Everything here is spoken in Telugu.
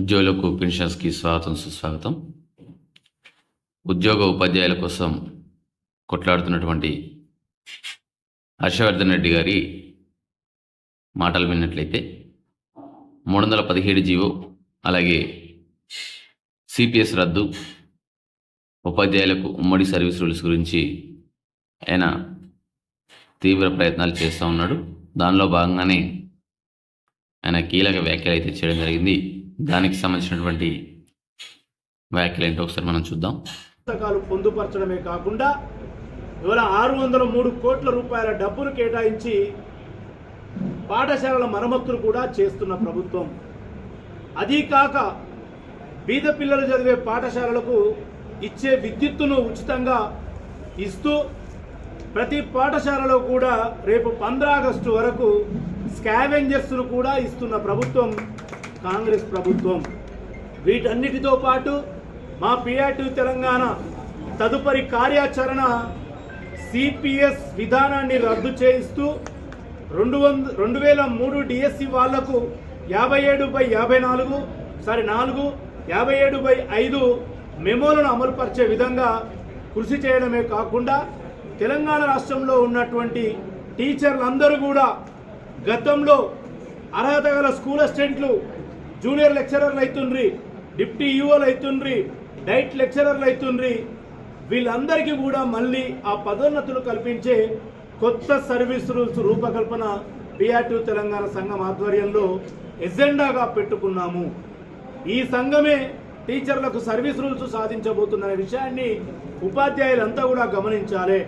ఉద్యోగులకు పెన్షన్స్కి స్వాగతం సుస్వాగతం. ఉద్యోగ ఉపాధ్యాయుల కోసం కొట్లాడుతున్నటువంటి హర్షవర్ధన్ రెడ్డి గారి మాటలు విన్నట్లయితే మూడు వందల పదిహేడు జీవో అలాగే సిపిఎస్ రద్దు ఉపాధ్యాయులకు ఉమ్మడి సర్వీస్ రూల్స్ గురించి ఆయన తీవ్ర ప్రయత్నాలు చేస్తూ ఉన్నాడు. దానిలో భాగంగానే ఆయన కీలక వ్యాఖ్యలు అయితే చేయడం జరిగింది. దానికి సంబంధించినటువంటి వ్యాఖ్యలు ఏంటో ఒకసారి మనం చూద్దాం. పుస్తకాలు పొందుపరచడమే కాకుండా ఇవాళ ఆరు వందల మూడు కోట్ల రూపాయల డబ్బులు కేటాయించి పాఠశాలల మరమ్మతులు కూడా చేస్తున్న ప్రభుత్వం. అదీ కాక బీద పిల్లలు చదివే పాఠశాలలకు ఇచ్చే విద్యుత్తును ఉచితంగా ఇస్తూ ప్రతి పాఠశాలలో కూడా రేపు పంద్రాగస్టు వరకు స్కావెంజర్స్ను కూడా ఇస్తున్న ప్రభుత్వం కాంగ్రెస్ ప్రభుత్వం. వీటన్నిటితో పాటు మా పిఆర్టీ తెలంగాణ తదుపరి కార్యాచరణ సిపిఎస్ విధానాన్ని రద్దు చేయిస్తూ రెండు వంద రెండు వేల మూడు డిఎస్సి వాళ్ళకు యాభై ఏడు బై యాభై నాలుగు సారీ నాలుగు యాభై ఏడు బై ఐదు మెమోలను అమలుపరిచే విధంగా కృషి చేయడమే కాకుండా తెలంగాణ రాష్ట్రంలో ఉన్నటువంటి టీచర్లందరూ కూడా గతంలో అర్హత గల స్కూల్ అసిస్టెంట్లు జూనియర్ లెక్చరర్లు అవుతుండ్రి డిప్టీ ఈఓలు అవుతుండ్రి డైట్ లెక్చరర్లు అవుతుండ్రి వీళ్ళందరికీ కూడా మళ్ళీ ఆ పదోన్నతులు కల్పించే కొత్త సర్వీస్ రూల్స్ రూపకల్పన పిఆర్టీ తెలంగాణ సంఘం ఆధ్వర్యంలో ఎజెండాగా పెట్టుకున్నాము. ఈ సంఘమే టీచర్లకు సర్వీస్ రూల్స్ సాధించబోతున్న విషయాన్ని ఉపాధ్యాయులంతా కూడా గమనించాలి.